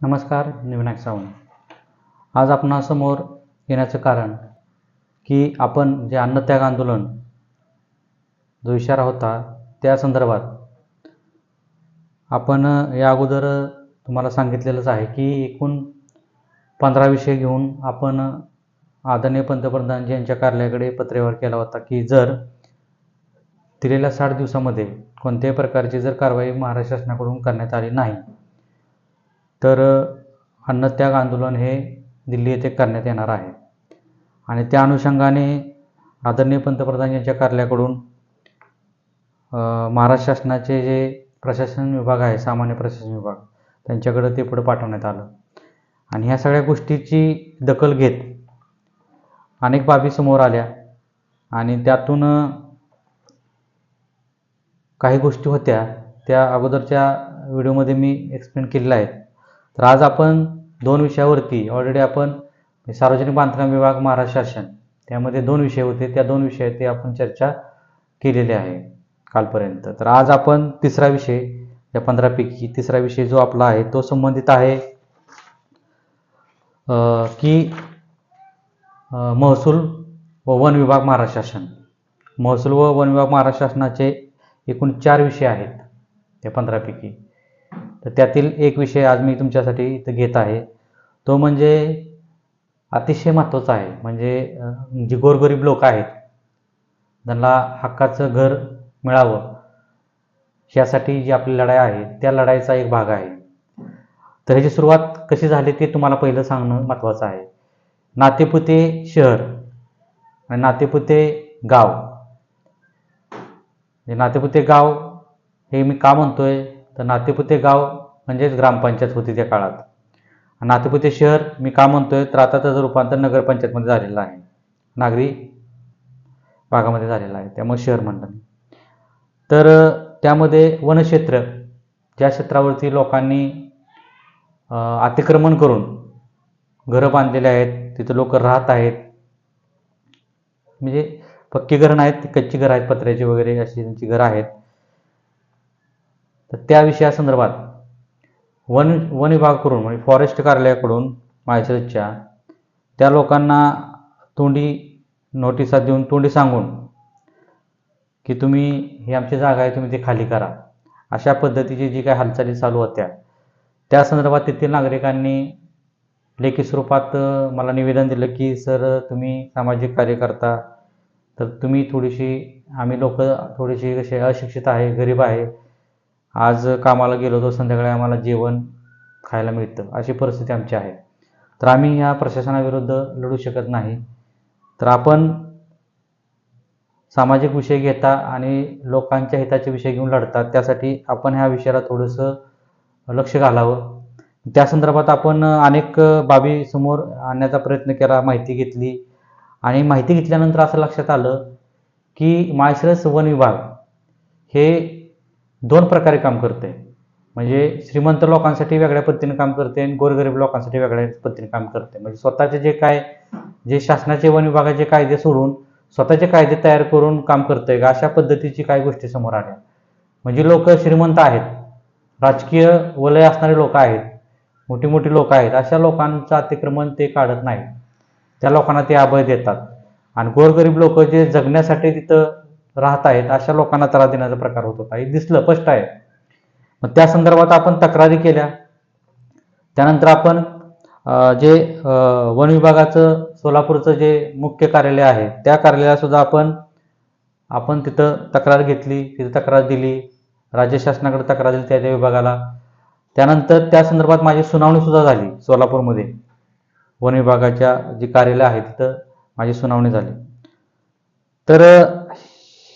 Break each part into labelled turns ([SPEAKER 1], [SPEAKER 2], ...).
[SPEAKER 1] नमस्कार मी विनायक सावंत. आज आपणासमोर येण्याचं कारण की आपण जे अन्नत्याग आंदोलन जो इशारा होता त्या संदर्भात आपण या अगोदर तुम्हाला सांगितलेलंच आहे की एकूण पंधरा विषय घेऊन आपण आदरणीय पंतप्रधानजी यांच्या कार्यालयाकडे पत्रव्यवहार केला होता की जर दिलेल्या साठ दिवसामध्ये कोणत्याही प्रकारची जर कारवाई महाराष्ट्र शासनाकडून करण्यात आली नाही तर अन्नत्याग आंदोलन हे दिल्ली येथे करण्यात येणार आहे. आणि त्या अनुषंगाने आदरणीय पंतप्रधान यांच्या कार्यालयाकडून महाराष्ट्र शासनाचे जे प्रशासन विभाग आहे सामान्य प्रशासन विभाग त्यांच्याकडं ते पुढं पाठवण्यात आलं. आणि ह्या सगळ्या गोष्टीची दखल घेत अनेक बाबी समोर आल्या. आणि त्यातून काही गोष्टी होत्या. त्या अगोदरच्या व्हिडिओमध्ये मी एक्सप्लेन केलेल्या आहेत. तर आज आपण दोन विषयावरती ऑलरेडी आपण सार्वजनिक बांधकाम विभाग महाराष्ट्र शासन त्यामध्ये दोन विषय होते. त्या दोन विषयावरती आपण चर्चा केलेली आहे कालपर्यंत. तर आज आपण तिसरा विषय या पंधरापैकी तिसरा विषय जो आपला आहे तो संबंधित आहे की महसूल व वन विभाग महाराष्ट्र शासन. महसूल व वन विभाग महाराष्ट्र शासनाचे एकूण चार विषय आहेत त्या पंधरापैकी. तर त्यातील एक विषय आज मी तुमच्यासाठी इथं घेत आहे. तो म्हणजे अतिशय महत्त्वाचा आहे. म्हणजे जे जी गोरगरीब लोक आहेत त्यांना हक्काचं घर मिळावं यासाठी जी आपली लढाई आहे त्या लढाईचा एक भाग आहे. तर ह्याची सुरुवात कशी झाली ते तुम्हाला पहिलं सांगणं महत्त्वाचं आहे. नातेपुते शहर आणि नातेपुते गाव. नातेपुते गाव हे मी का म्हणतोय? तर नातेपुते गाव म्हणजेच ग्रामपंचायत होती त्या काळात. नातेपुते शहर मी का म्हणतोय तर आता त्याचं रूपांतर नगरपंचायतमध्ये झालेलं आहे. नागरी भागामध्ये झालेलं आहे त्यामुळे शहर म्हणतात. तर त्यामध्ये वनक्षेत्र ज्या क्षेत्रावरती लोकांनी अतिक्रमण करून घरं बांधलेले आहेत तिथं लोक राहत आहेत म्हणजे पक्की घरं नाहीत ती कच्ची घरं आहेत पत्र्याची वगैरे अशी त्यांची घरं आहेत. तर त्या विषयासंदर्भात वन वन विभागाकडून म्हणजे फॉरेस्ट कार्यालयाकडून माझ्याच्या त्या लोकांना तोंडी नोटिसा देऊन तोंडी सांगून की तुम्ही ही आमची जागा आहे तुम्ही ती खाली करा. अशा पद्धतीची जी काही हालचाली चालू होत्या त्या संदर्भात तेथील नागरिकांनी लेखी स्वरूपात मला निवेदन दिलं की सर तुम्ही सामाजिक कार्य करता तर तुम्ही थोडीशी आम्ही लोक थोडीशी कसे अशिक्षित आहे गरीब आहे आज कामाला गेलो तर संध्याकाळी आम्हाला जेवण खायला मिळतं. अशी परिस्थिती आमची आहे. तर आम्ही ह्या प्रशासनाविरुद्ध लढू शकत नाही. तर आपण सामाजिक विषय घेता आणि लोकांच्या हिताचे विषय घेऊन लढतात त्यासाठी आपण ह्या विषयाला थोडंसं लक्ष घालावं. त्या संदर्भात आपण अनेक बाबी समोर आणण्याचा प्रयत्न केला माहिती घेतली. आणि माहिती घेतल्यानंतर असं लक्षात आलं की माळशिरस वन विभाग हे दोन प्रकारे काम करते. म्हणजे श्रीमंत लोकांसाठी वेगळ्या पद्धतीने काम करते आणि गोरगरीब लोकांसाठी वेगळ्या पद्धतीने काम करते. म्हणजे स्वतःचे जे काय जे शासनाचे वन विभागाचे कायदे सोडून स्वतःचे कायदे तयार करून काम करते का अशा पद्धतीची काही गोष्टी समोर आल्या. म्हणजे लोक श्रीमंत आहेत. राजकीय वलय असणारे लोक आहेत. मोठी मोठी लोक आहेत. अशा लोकांचं अतिक्रमण ते काढत नाही त्या लोकांना ते अभय देतात. आणि गोरगरीब लोक जे जगण्यासाठी तिथं राहत आहेत अशा लोकांना त्रास देण्याचा प्रकार होत होता. हे दिसलं स्पष्ट आहे. मग त्या संदर्भात आपण तक्रारी केल्या. त्यानंतर आपण जे वन विभागाचं सोलापूरचं जे मुख्य कार्यालय आहे त्या कार्यालयाला सुद्धा आपण आपण तिथं तक्रार घेतली तिथं तक्रार दिली. राज्य शासनाकडे तक्रार दिली त्या त्या विभागाला. त्यानंतर त्या संदर्भात माझी सुनावणी सुद्धा झाली सोलापूरमध्ये. वन विभागाच्या जी कार्यालय आहे तिथं माझी सुनावणी झाली. तर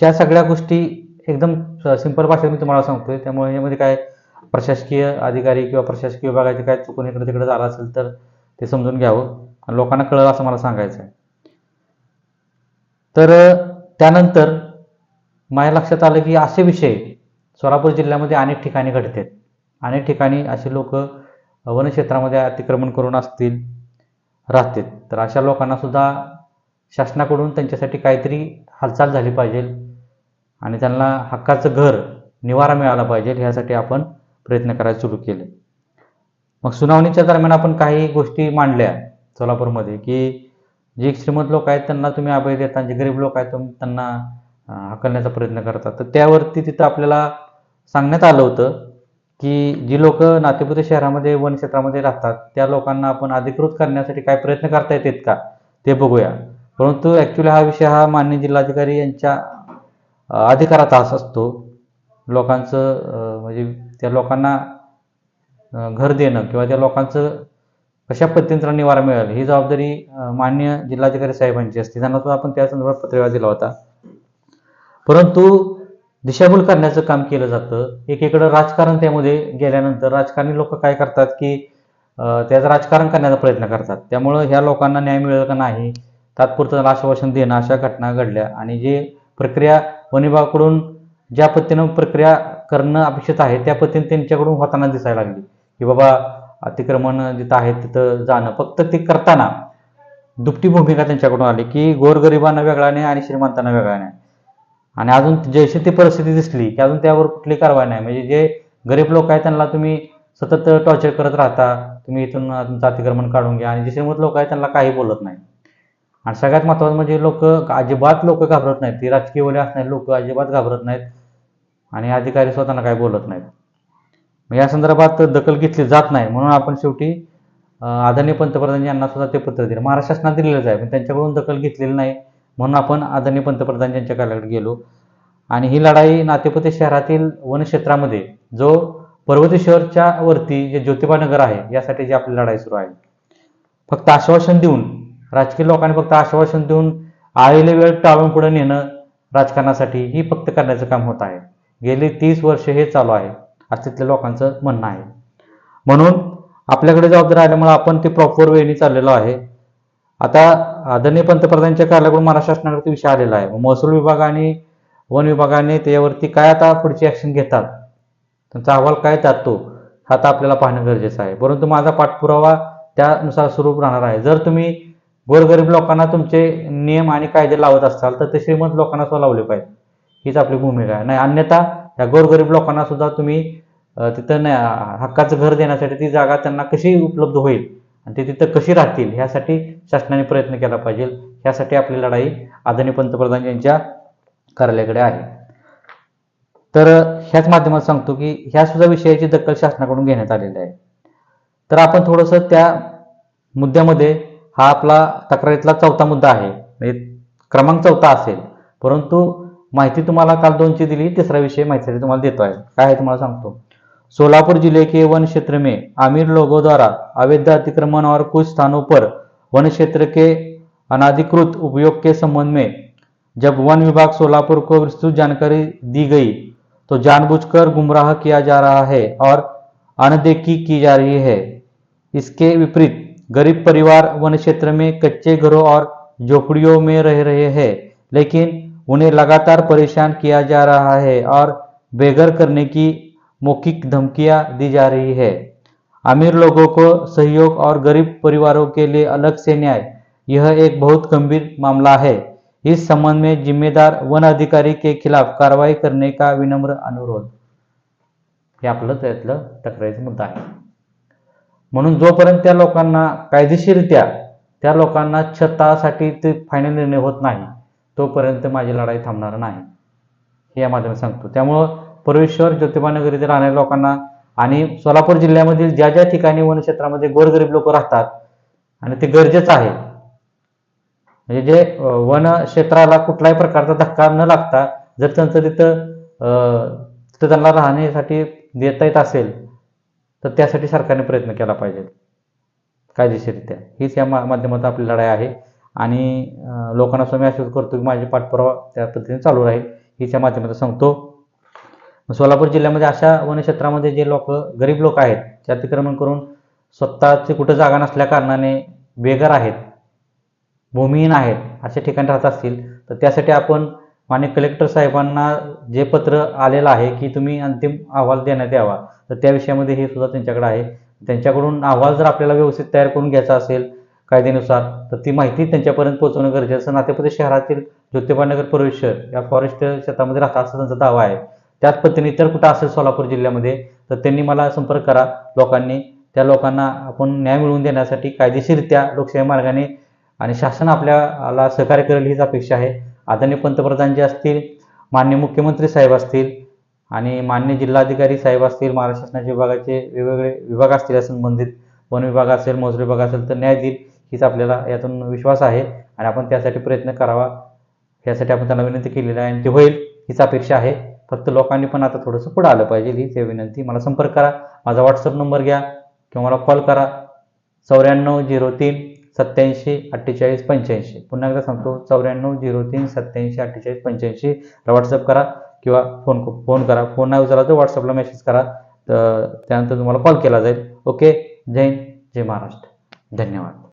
[SPEAKER 1] ह्या सगळ्या गोष्टी एकदम सिंपल भाषेत मी तुम्हाला सांगतोय. त्यामुळे यामध्ये काय प्रशासकीय अधिकारी किंवा प्रशासकीय विभागाचे काय चुकून इकडे तिकडे झालं असेल तर ते समजून घ्यावं. आणि लोकांना कळलं असं मला सांगायचं आहे तर त्यानंतर माझ्या लक्षात आलं की असे विषय सोलापूर जिल्ह्यामध्ये अनेक ठिकाणी घडतात. अनेक ठिकाणी असे लोक वनक्षेत्रामध्ये अतिक्रमण करून असतील राहतात. तर अशा लोकांना सुद्धा शासनाकडून त्यांच्यासाठी काहीतरी हालचाल झाली पाहिजे. आणि त्यांना हक्काचं घर निवारा मिळाला पाहिजे ह्यासाठी आपण प्रयत्न करायला सुरू केले. मग सुनावणीच्या दरम्यान आपण काही गोष्टी मांडल्या सोलापूरमध्ये की जे श्रीमंत लोक आहेत त्यांना तुम्ही अभय देता जे गरीब लोक आहेत तुम्ही त्यांना हकलण्याचा प्रयत्न करतात. तर त्यावरती तिथं आपल्याला सांगण्यात आलं होतं की जी लोक नातेपुते शहरामध्ये वन क्षेत्रामध्ये राहतात त्या लोकांना आपण अधिकृत करण्यासाठी काय प्रयत्न करता येतात का ते बघूया. परंतु ॲक्च्युली हा विषय हा मान्य जिल्हाधिकारी यांच्या अधिकाराचा अस- असतो. लोकांचं म्हणजे त्या लोकांना घर देणं किंवा त्या लोकांचं कशा पद्धतीने त्यांना निवारा मिळेल ही जबाबदारी मान्य जिल्हाधिकारी साहेबांची असते. त्यांना सुद्धा आपण त्या संदर्भात पत्रव्यवहार दिला होता. परंतु दिशाभूल करण्याचं काम केलं जातं. एकीकडं राजकारण त्यामध्ये गेल्यानंतर राजकारणी लोक काय करतात की त्याचं राजकारण करण्याचा प्रयत्न करतात. त्यामुळं ह्या लोकांना न्याय मिळेल का नाही तात्पुरतं आश्वासन देणं अशा घटना घडल्या. आणि जे प्रक्रिया वन विभागाकडून ज्या पद्धतीनं प्रक्रिया करणं अपेक्षित आहे त्या पद्धतीने त्यांच्याकडून होताना दिसायला लागली. की बाबा अतिक्रमण जिथं आहे तिथं जाणं. फक्त ते करताना दुपटी भूमिका त्यांच्याकडून आली की गोरगरिबांना वेगळा नाही आणि श्रीमंतांना वेगळा नाही आणि अजून जशी ती परिस्थिती दिसली की अजून त्यावर कुठली कारवाई नाही. म्हणजे जे गरीब लोक आहेत त्यांना तुम्ही सतत टॉर्चर करत राहता तुम्ही इथून तुमचं अतिक्रमण काढून घ्या. आणि जे श्रीमंत लोक आहेत त्यांना काही बोलत नाही. आणि सगळ्यात महत्त्वाचं म्हणजे लोक अजिबात लोक घाबरत नाहीत. ती राजकीय राजकीयवाले असणारे लोक अजिबात घाबरत नाहीत आणि अधिकारी स्वतःना काही बोलत नाहीत. मग या संदर्भात दखल घेतली जात नाही. म्हणून आपण शेवटी आदरणीय पंतप्रधान यांना सुद्धा ते पत्र दिलं. महाराष्ट्र शासनात दिलेलंच आहे पण त्यांच्याकडून दखल घेतलेली नाही. म्हणून आपण आदरणीय पंतप्रधान यांच्या कार्यालयाकडे गेलो. आणि ही लढाई नातेपुते शहरातील वनक्षेत्रामध्ये जो पर्वतेश्वरच्या वरती जे ज्योतिबा नगर आहे यासाठी जी आपली लढाई सुरू आहे. फक्त आश्वासन देऊन राजकीय लोकांनी फक्त आश्वासन देऊन आलेले वेळ टाळून पुढे नेणं राजकारणासाठी ही फक्त करण्याचं काम होत आहे. गेली तीस वर्ष हे चालू आहे. असं तिथल्या लोकांचं म्हणणं आहे. म्हणून आपल्याकडे जबाबदारी आल्यामुळे आपण ते प्रॉपर वेळी चाललेलो आहे. आता आदरणीय पंतप्रधानांच्या कार्यालयाकडून महाराष्ट्र शासनाकडे विषय आलेला आहे. महसूल विभाग आणि वन विभागाने त्याच्यावरती काय आता पुढची ऍक्शन घेतात? त्यांचा अहवाल काय जातो हा आता आपल्याला पाहणं गरजेचं आहे. परंतु माझा पाठपुरावा त्यानुसार सुरू राहणार आहे. जर तुम्ही गोरगरीब लोकांना तुमचे नियम आणि कायदे लावत असाल तर ते श्रीमंत लोकांना सुद्धा लावले पाहिजे. हीच आपली भूमिका आहे. नाही अन्यथा या गोरगरीब लोकांना सुद्धा तुम्ही तिथं हक्काचं घर देण्यासाठी ती जागा त्यांना कशी उपलब्ध होईल आणि ते तिथं कशी राहतील ह्यासाठी शासनाने प्रयत्न केला पाहिजे. ह्यासाठी आपली लढाई आदरणीय पंतप्रधान यांच्या कार्यालयाकडे आहे. तर ह्याच माध्यमात सांगतो की ह्या सुद्धा विषयाची दखल शासनाकडून घेण्यात आलेली आहे. तर आपण थोडंसं त्या मुद्द्यामध्ये हा आपला तक्रारीतला चौथा मुद्दा आहे. म्हणजे क्रमांक चौथा असेल. परंतु माहिती तुम्हाला काल दोनची दिली तिसरा विषय माहिती तुम्हाला देतो आहे. काय आहे तुम्हाला सांगतो. सोलापुर जिले के वन क्षेत्र में आमिर लोगों द्वारा अवैध अतिक्रमण और कुछ स्थानों पर वन क्षेत्र के अनाधिकृत उपयोग के संबंध में जब वन विभाग सोलापुर को विस्तृत जानकारी दी गई तो जानबूझकर गुमराह किया जा रहा है और अनदेखी की जा रही है। इसके विपरीत गरीब परिवार वन क्षेत्र में कच्चे घरों और झोपड़ियों में रह रहे हैं, लेकिन उन्हें लगातार परेशान किया जा रहा है और बेघर करने की मौखिक धमकियाँ दी जा रही है। अमीर लोगों को सहयोग और गरीब परिवारों के लिए अलग से न्याय, यह एक बहुत गंभीर मामला है। इस संबंध में जिम्मेदार वन अधिकारी के खिलाफ कार्रवाई करने का विनम्र अनुरोध। हे आपलं, त्यातलं मुद्दा आहे. म्हणून जोपर्यंत त्या लोकांना कायदेशीरित्या त्या लोकांना छतासाठी ते फायनल निर्णय होत नाही तोपर्यंत माझी लढाई थांबणार नाही. हे या माध्यमात सांगतो. त्यामुळं परमेश्वर ज्योतिबानगर येथे राहणाऱ्या लोकांना आणि सोलापूर जिल्ह्यामधील ज्या ज्या ठिकाणी वनक्षेत्रामध्ये गोरगरीब लोक राहतात आणि ते गरजेचं आहे म्हणजे जे वन क्षेत्राला कुठल्याही प्रकारचा धक्का न लागता जर त्यांचं तिथं तिथं त्यांना राहण्यासाठी देता येत असेल तर त्यासाठी सरकारने प्रयत्न केला पाहिजे. कायदेशीररित्या. हीच या मा माध्यमातून आपली लढाई आहे. आणि लोकांना समोर आश्वस्त करतो की माझे पाठपुरावा त्या पद्धतीने चालू राहील. हीच या माध्यमातून सांगतो. सोलापूर जिल्ह्यामध्ये अशा वनक्षेत्रामध्ये जे लोक गरीब लोक आहेत ते अतिक्रमण करून स्वतःची कुठं जागा नसल्या कारणाने बेघर आहेत भूमिहीन आहेत अशा ठिकाणी राहत असतील तर त्यासाठी आपण मान्य कलेक्टर साहेबांना जे पत्र आलेलं आहे की तुम्ही अंतिम अहवाल देण्यात यावा तर त्या विषयामध्ये हे सुद्धा त्यांच्याकडे आहे. त्यांच्याकडून अहवाल जर आपल्याला व्यवस्थित तयार करून घ्यायचा असेल कायद्यानुसार तर ती माहिती त्यांच्यापर्यंत पोहोचवणं गरजेचं नातेपती शहरातील ज्योतिबानगर परिसर या फॉरेस्ट क्षेत्रामध्ये राहतात असा त्यांचा दावा आहे. त्याच पद्धतीने इतर कुठं असेल सोलापूर जिल्ह्यामध्ये तर त्यांनी मला संपर्क करा लोकांनी. त्या लोकांना आपण न्याय मिळवून देण्यासाठी कायदेशीररित्या लोकशाही मार्गाने आणि शासन आपल्याला सहकार्य करेल हीच अपेक्षा आहे. आदरणीय पंतप्रधान जे असतील मान्य मुख्यमंत्री साहेब असतील आणि मान्य जिल्हाधिकारी साहेब असतील महाराष्ट्र शासनाच्या विभागाचे वेगवेगळे विभाग असतील या संबंधित वन विभाग असेल महसूल विभाग असेल तर न्याय देईल हीच आपल्याला यातून विश्वास आहे आणि आपण त्यासाठी प्रयत्न करावा यासाठी आपण त्यांना विनंती केलेली आहे आणि ते होईल हीच अपेक्षा आहे. फक्त लोकांनी पण आता थोडंसं पुढं आलं पाहिजे हीच आहे विनंती. मला संपर्क करा माझा व्हॉट्सअप नंबर घ्या किंवा मला कॉल करा चौऱ्याण्णव झिरो तीन सत्याऐंशी अठ्ठेचाळीस पंच्याऐंशी. पुन्हा एकदा सांगतो चौऱ्याण्णव झिरो तीन सत्याऐंशी अठ्ठेचाळीस पंच्याऐंशी. व्हॉट्सअप करा किंवा फोन फोन करा. फोन नाही उचला तर व्हॉट्सअपला मेसेज करा. तर त्यानंतर तुम्हाला कॉल केला जाईल. ओके जय हिंद जय महाराष्ट्र. धन्यवाद.